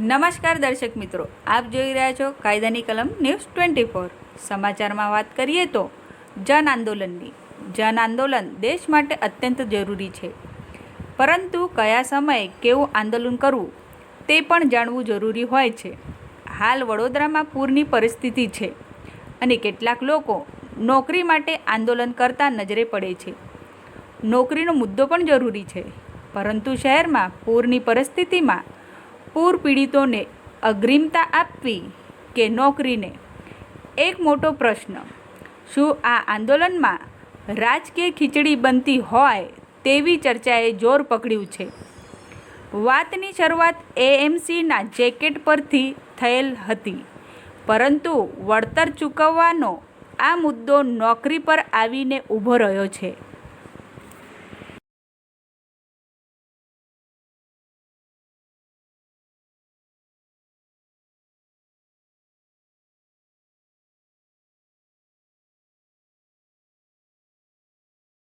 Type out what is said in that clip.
નમસ્કાર દર્શક મિત્રો, આપ જોઈ રહ્યા છો કાયદાની કલમ ન્યૂઝ ટ્વેન્ટી ફોર. સમાચારમાં વાત કરીએ તો, જન આંદોલનની. જન આંદોલન દેશ માટે અત્યંત જરૂરી છે. પરંતુ કયા સમયે કેવું આંદોલન કરવું, તે પણ જાણવું જરૂરી હોય છે. હાલ વડોદરામાં પૂરની પરિસ્થિતિ છે અને કેટલાક લોકો નોકરી માટે આંદોલન કરતા નજરે પડે છે. નોકરીનો મુદ્દો પણ જરૂરી છે. પરંતુ શહેરમાં પૂરની પરિસ્થિતિમાં પૂર પીડિતોને અગ્રિમતા આપવી કે નોકરીને? એક મોટો પ્રશ્ન. શું આ આંદોલનમાં રાજકીય ખીચડી બનતી હોય તેવી ચર્ચાએ જોર પકડ્યું છે? વાતની શરૂઆત એએમસીના જેકેટ પરથી થયેલ હતી. પરંતુ વળતર ચૂકવવાનો આ મુદ્દો નોકરી પર આવીને ઊભો રહ્યો છે.